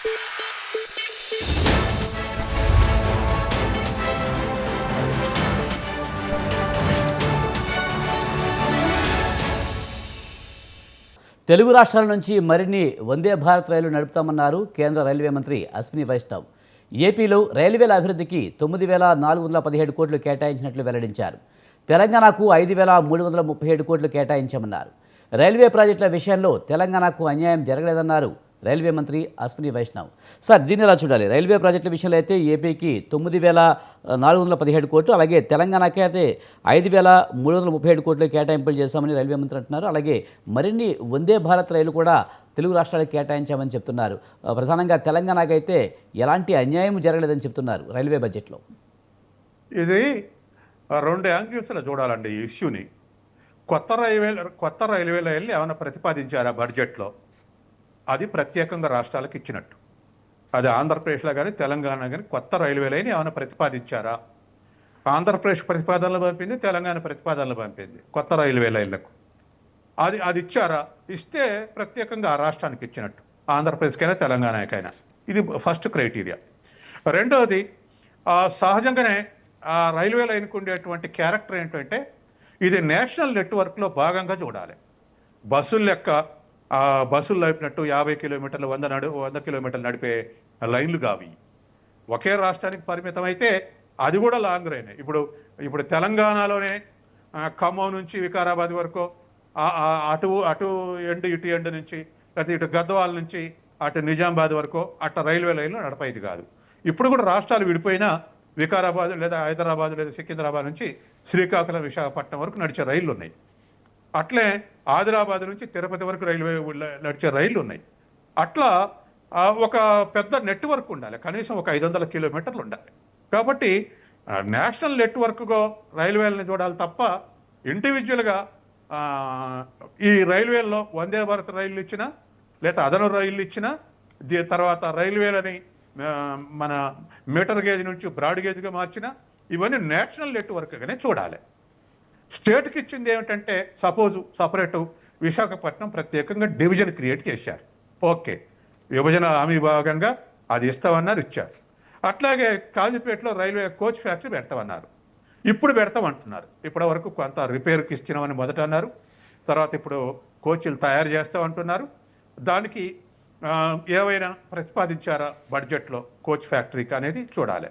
తెలుగు రాష్ట్రాల నుంచి మరిన్ని వందే భారత్ రైలు నడుపుతామన్నారు కేంద్ర రైల్వే మంత్రి అశ్విని వైష్ణవ్. ఏపీలో రైల్వేల అభివృద్ధికి తొమ్మిది వేల నాలుగు వందల పదిహేడు కోట్లు కేటాయించినట్లు వెల్లడించారు. తెలంగాణకు ఐదు వేల మూడు వందల ముప్పై ఏడు కోట్లు కేటాయించామన్నారు. రైల్వే ప్రాజెక్టుల విషయంలో తెలంగాణకు అన్యాయం జరగలేదన్నారు రైల్వే మంత్రి అశ్విని వైష్ణవ్. సార్ దీన్ని ఎలా చూడాలి? రైల్వే ప్రాజెక్టుల విషయంలో అయితే ఏపీకి తొమ్మిది వేల నాలుగు వందల పదిహేడు కోట్లు అలాగే తెలంగాణకి అయితే ఐదు వేల మూడు వందల ముప్పై ఏడు కోట్లు కేటాయింపులు చేశామని రైల్వే మంత్రి అంటున్నారు. అలాగే మరిన్ని వందే భారత్ రైలు కూడా తెలుగు రాష్ట్రాలకు కేటాయించామని చెప్తున్నారు. ప్రధానంగా తెలంగాణకి అయితే ఎలాంటి అన్యాయం జరగలేదని చెప్తున్నారు రైల్వే బడ్జెట్లో. ఇది రెండు యాంగిల్స్లో చూడాలండి ఈ ఇష్యూని. కొత్త రైల్వే కొత్త రైల్వే లైన్లు ఏమైనా ప్రతిపాదించారా బడ్జెట్లో? అది ప్రత్యేకంగా రాష్ట్రాలకు ఇచ్చినట్టు. అది ఆంధ్రప్రదేశ్లో కానీ తెలంగాణ కానీ కొత్త రైల్వే లైన్ ఏమైనా ప్రతిపాదించారా? ఆంధ్రప్రదేశ్ ప్రతిపాదనలు పంపింది తెలంగాణ ప్రతిపాదనలు పంపింది కొత్త రైల్వే లైన్లకు. అది అది ఇచ్చారా? ఇస్తే ప్రత్యేకంగా ఆ రాష్ట్రానికి ఇచ్చినట్టు. ఆంధ్రప్రదేశ్కైనా తెలంగాణకైనా. ఇది ఫస్ట్ క్రైటీరియా. రెండవది సహజంగానే ఆ రైల్వే లైన్కు ఉండేటువంటి క్యారెక్టర్ ఏంటంటే ఇది నేషనల్ నెట్వర్క్లో భాగంగా చూడాలి. బస్సులు లెక్క ఆ బస్సులు నడిపినట్టు యాభై కిలోమీటర్లు వంద నడు వంద కిలోమీటర్లు నడిపే లైన్లు కావి ఒకే రాష్ట్రానికి పరిమితం అయితే అది కూడా లాంగ్ రైన్. ఇప్పుడు ఇప్పుడు తెలంగాణలోనే ఖమ్మం నుంచి వికారాబాద్ వరకు అటు అటు ఎండు ఇటు ఎండు నుంచి లేకపోతే ఇటు గద్వాల నుంచి అటు నిజామాబాద్ వరకు అట్ట రైల్వే లైన్లు నడపేది కాదు. ఇప్పుడు కూడా రాష్ట్రాలు విడిపోయినా వికారాబాద్ లేదా హైదరాబాద్ లేదా సికింద్రాబాద్ నుంచి శ్రీకాకుళం విశాఖపట్నం వరకు నడిచే రైళ్ళు ఉన్నాయి. అట్లే ఆదిలాబాద్ నుంచి తిరుపతి వరకు రైల్వే నడిచే రైళ్ళు ఉన్నాయి. అట్లా ఒక పెద్ద నెట్వర్క్ ఉండాలి. కనీసం ఒక ఐదు వందల కిలోమీటర్లు ఉండాలి. కాబట్టి నేషనల్ నెట్వర్క్గా రైల్వేలను చూడాలి తప్ప ఇండివిజువల్గా ఈ రైల్వేల్లో వందే భారత్ రైళ్ళు ఇచ్చినా లేదా అదను రైళ్ళు ఇచ్చినా దీ- తర్వాత రైల్వేలని మన మీటర్ గేజ్ నుంచి బ్రాడ్ గేజ్గా మార్చినా ఇవన్నీ నేషనల్ నెట్వర్క్గానే చూడాలి. స్టేట్కి ఇచ్చింది ఏమిటంటే సపోజ్ సపరేటు విశాఖపట్నం ప్రత్యేకంగా డివిజన్ క్రియేట్ చేశారు. ఓకే. విభజన హామీ భాగంగా అది ఇస్తామన్నారు ఇచ్చారు. అట్లాగే కాజీపేటలో రైల్వే కోచ్ ఫ్యాక్టరీ పెడతామన్నారు. ఇప్పుడు పెడతామంటున్నారు. ఇప్పటి వరకు కొంత రిపేర్కి ఇచ్చినామని మొదట అన్నారు. తర్వాత ఇప్పుడు కోచ్లు తయారు చేస్తామంటున్నారు. దానికి ఏవైనా ప్రతిపాదించారా బడ్జెట్లో కోచ్ ఫ్యాక్టరీకి అనేది చూడాలి.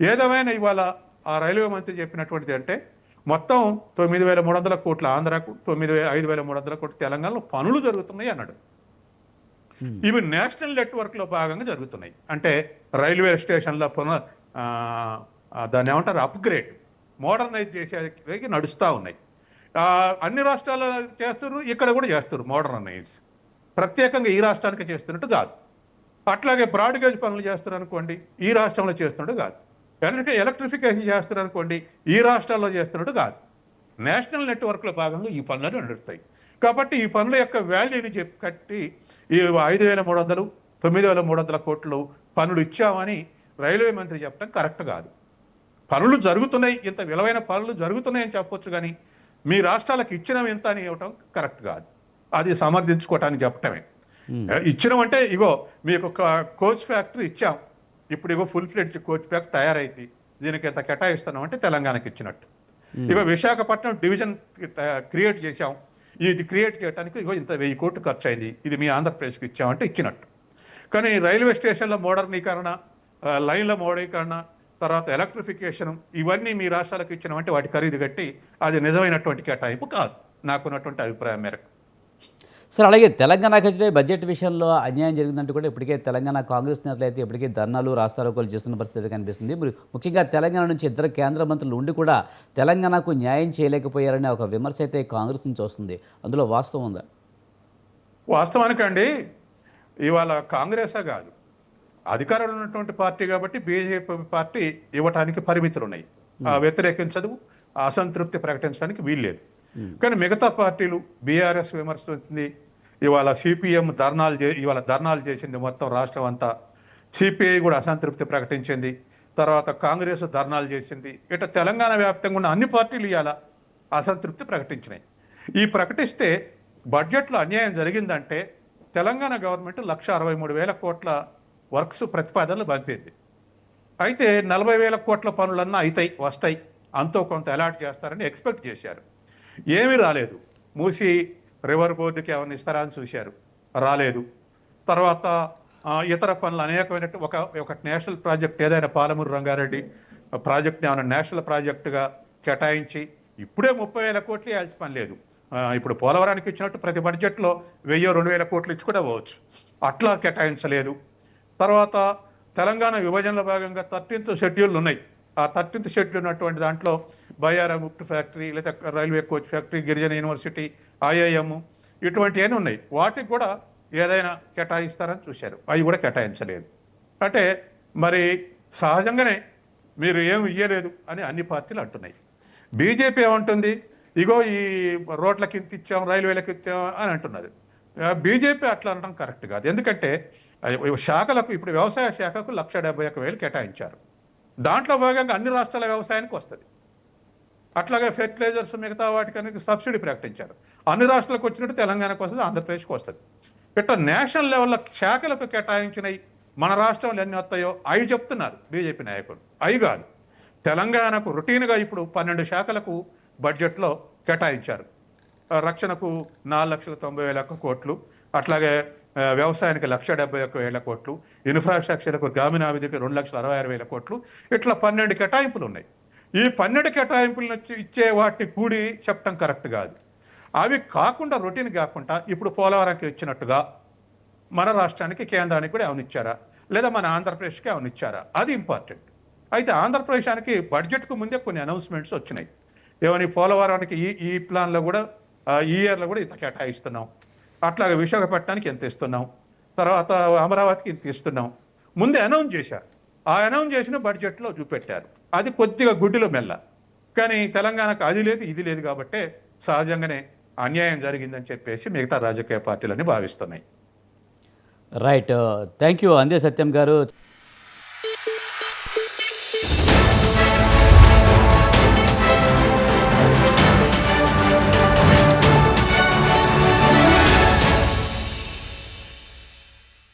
ఏదేమైనా ఇవాళ ఆ రైల్వే మంత్రి చెప్పినటువంటిది అంటే మొత్తం తొమ్మిది వేల మూడు వందల కోట్ల ఆంధ్రాకు తొమ్మిది వేల ఐదు వేల మూడు వందల కోట్ల తెలంగాణలో పనులు జరుగుతున్నాయి అన్నాడు. ఇవి నేషనల్ నెట్వర్క్లో భాగంగా జరుగుతున్నాయి. అంటే రైల్వే స్టేషన్ల పునః దాన్ని ఏమంటారు? అప్గ్రేడ్ మోడర్నైజ్ చేసేకి నడుస్తూ ఉన్నాయి. అన్ని రాష్ట్రాల్లో చేస్తున్నారు ఇక్కడ కూడా చేస్తారు మోడర్నైజ్. ప్రత్యేకంగా ఈ రాష్ట్రానికి చేస్తున్నట్టు కాదు. అట్లాగే బ్రాడ్ గేజ్ పనులు చేస్తున్నారు అనుకోండి ఈ రాష్ట్రంలో చేస్తున్నట్టు కాదు. ఎలక్ట్రి ఎలక్ట్రిఫికేషన్ చేస్తున్నారు అనుకోండి ఈ రాష్ట్రాల్లో చేస్తున్నట్టు కాదు. నేషనల్ నెట్వర్క్లో భాగంగా ఈ పనులను నడుస్తాయి. కాబట్టి ఈ పనుల యొక్క వాల్యూని చెప్పి కట్టి ఈ ఐదు వేల మూడు వందలు తొమ్మిది వేల మూడు వందల కోట్లు పనులు ఇచ్చామని రైల్వే మంత్రి చెప్పడం కరెక్ట్ కాదు. పనులు జరుగుతున్నాయి. ఇంత విలువైన పనులు జరుగుతున్నాయని చెప్పొచ్చు కానీ మీ రాష్ట్రాలకు ఇచ్చిన ఇంత అని ఇవ్వటం కరెక్ట్ కాదు. అది సమర్థించుకోవటానికి చెప్పటమే. ఇచ్చినాం అంటే ఇగో మీకు ఒక కోచ్ ఫ్యాక్టరీ ఇచ్చాం. ఇప్పుడు ఇగో ఫుల్ ఫ్లెడ్జ్ కోచ్ ఫ్యాక్టరీ తయారైంది. దీనికి ఇంత కేటాయిస్తున్నాం అంటే తెలంగాణకి ఇచ్చినట్టు. ఇగో విశాఖపట్నం డివిజన్ క్రియేట్ చేశాం. ఇది క్రియేట్ చేయడానికి ఇగో ఇంత వెయ్యి కోట్లు ఖర్చు అయింది ఇది మీ ఆంధ్రప్రదేశ్కి ఇచ్చామంటే ఇచ్చినట్టు. కానీ రైల్వే స్టేషన్ల మోడర్నీకరణ లైన్ల మోడరీకరణ తర్వాత ఎలక్ట్రిఫికేషన్ ఇవన్నీ మీ రాష్ట్రాలకు ఇచ్చినామంటే వాటి ఖరీదు కట్టి అది నిజమైనటువంటి కేటాయింపు కాదు. నాకున్నటువంటి అభిప్రాయం మేరకు. సార్ అలాగే తెలంగాణకి అయితే బడ్జెట్ విషయంలో అన్యాయం జరిగిందంటూ కూడా ఇప్పటికే తెలంగాణ కాంగ్రెస్ నేతలు అయితే ఇప్పటికే ధర్నాలు రాస్తారోకోలు చేస్తున్న పరిస్థితి కనిపిస్తుంది. మరి ముఖ్యంగా తెలంగాణ నుంచి ఇద్దరు కేంద్ర మంత్రులు ఉండి కూడా తెలంగాణకు న్యాయం చేయలేకపోయారనే ఒక విమర్శ అయితే కాంగ్రెస్ నుంచి వస్తుంది. అందులో వాస్తవం ఉందా? వాస్తవానికండి ఇవాళ కాంగ్రెసే కాదు. అధికారంలో ఉన్నటువంటి పార్టీ కాబట్టి బీజేపీ పార్టీ ఇవ్వటానికి పరిమితులు ఉన్నాయి వ్యతిరేకించదు అసంతృప్తి ప్రకటించడానికి వీల్లేదు. కానీ మిగతా పార్టీలు బీఆర్ఎస్ విమర్శించింది ఇవాళ సిపిఎం ధర్నాలు చే ఇవాళ ధర్నాలు చేసింది మొత్తం రాష్ట్రం అంతా. సిపిఐ కూడా అసంతృప్తి ప్రకటించింది. తర్వాత కాంగ్రెస్ ధర్నాలు చేసింది. ఇట తెలంగాణ వ్యాప్తంగా ఉన్న అన్ని పార్టీలు ఇవాళ అసంతృప్తి ప్రకటించినాయి. ఈ ప్రకటిస్తే బడ్జెట్లో అన్యాయం జరిగిందంటే తెలంగాణ గవర్నమెంట్ లక్ష అరవై మూడు వేల కోట్ల వర్క్స్ ప్రతిపాదనలు పంపింది. అయితే నలభై వేల కోట్ల పనులన్నా అవుతాయి వస్తాయి. అంతో కొంత అలాట్ చేస్తారని ఎక్స్పెక్ట్ చేశారు. ఏమీ రాలేదు. మూసి రివర్ బోర్డుకి ఏమైనా ఇస్తారా అని చూశారు. రాలేదు. తర్వాత ఇతర పనులు అనేకమైన ఒక ఒక నేషనల్ ప్రాజెక్ట్ ఏదైనా పాలమూరు రంగారెడ్డి ప్రాజెక్ట్ని ఏమైనా నేషనల్ ప్రాజెక్టుగా కేటాయించి ఇప్పుడే ముప్పై వేల కోట్లు వేయాల్సి పని లేదు. ఇప్పుడు పోలవరానికి ఇచ్చినట్టు ప్రతి బడ్జెట్లో వెయ్యి రెండు వేల కోట్లు ఇచ్చి కూడా పోవచ్చు. అట్లా కేటాయించలేదు. తర్వాత తెలంగాణ విభజనలో భాగంగా థర్టీన్త్ షెడ్యూల్ ఉన్నాయి. ఆ థర్టీన్త్ షెడ్యూల్ ఉన్నటువంటి దాంట్లో బయ్యారా ముక్ట్ ఫ్యాక్టరీ లేదా రైల్వే కోచ్ ఫ్యాక్టరీ గిరిజన యూనివర్సిటీ ఐఐఎం ఇటువంటివన్నీ ఉన్నాయి. వాటికి కూడా ఏదైనా కేటాయిస్తారని చూశారు. అవి కూడా కేటాయించలేదు. అంటే మరి సహజంగానే మీరు ఏం ఇయ్యలేదు అని అన్ని పార్టీలు అంటున్నాయి. బీజేపీ ఏమంటుంది? ఇగో ఈ రోడ్లకి ఇంత ఇచ్చాం రైల్వేలకు ఇచ్చాం అని అంటున్నది. బీజేపీ అట్లా అనడం కరెక్ట్ కాదు. ఎందుకంటే శాఖలకు ఇప్పుడు వ్యవసాయ శాఖకు లక్ష డెబ్బై ఒక వేలు కేటాయించారు. దాంట్లో భాగంగా అన్ని రాష్ట్రాల వ్యవసాయానికి వస్తుంది. అట్లాగే ఫెర్టిలైజర్స్ మిగతా వాటికి సబ్సిడీ ప్రకటించారు. అన్ని రాష్ట్రాలకు వచ్చినట్టు తెలంగాణకు వస్తుంది ఆంధ్రప్రదేశ్కి వస్తుంది. ఇట్లా నేషనల్ లెవెల్లో శాఖలకు కేటాయించినవి మన రాష్ట్రంలో ఎన్ని వస్తాయో అవి చెప్తున్నారు బీజేపీ నాయకులు. అవి కాదు. తెలంగాణకు రొటీన్గా ఇప్పుడు పన్నెండు శాఖలకు బడ్జెట్లో కేటాయించారు. రక్షణకు నాలుగు లక్షల తొంభై వేల కోట్లు అట్లాగే వ్యవసాయానికి లక్ష డెబ్బై ఒక్క వేల కోట్లు ఇన్ఫ్రాస్ట్రక్చర్కు గ్రామీణాభివృద్ధికి రెండు లక్షల అరవై ఆరు వేల కోట్లు ఇట్లా పన్నెండు కేటాయింపులు ఉన్నాయి. ఈ పన్నెండు కేటాయింపులను వచ్చి ఇచ్చే వాటిని కూడి చెప్పటం కరెక్ట్ కాదు. అవి కాకుండా రొటీన్ కాకుండా ఇప్పుడు పోలవరంకి ఇచ్చినట్టుగా మన రాష్ట్రానికి కేంద్రానికి కూడా అవనిచ్చారా లేదా మన ఆంధ్రప్రదేశ్కి అవనిచ్చారా అది ఇంపార్టెంట్ అయితే ఆంధ్రప్రదేశానికి బడ్జెట్కు ముందే కొన్ని అనౌన్స్మెంట్స్ వచ్చినాయి. ఏమని పోలవరానికి ఈ ఈ ప్లాన్లో కూడా ఈ ఇయర్లో కూడా ఇంత కేటాయిస్తున్నాం. అట్లాగే విశాఖపట్నానికి ఎంత ఇస్తున్నాం. తర్వాత అమరావతికి ఇంత ఇస్తున్నాం. ముందే అనౌన్స్ చేశారు. ఆ అనౌన్స్ చేసిన బడ్జెట్లో చూపెట్టారు. అది కొద్దిగా గుడ్డిలో మెల్ల. కానీ తెలంగాణకు అది లేదు ఇది లేదు కాబట్టే సహజంగానే అన్యాయం జరిగిందని చెప్పేసి మిగతా రాజకీయ పార్టీలని భావిస్తున్నాయి. రైట్ థ్యాంక్ యూ అందే సత్యం గారు.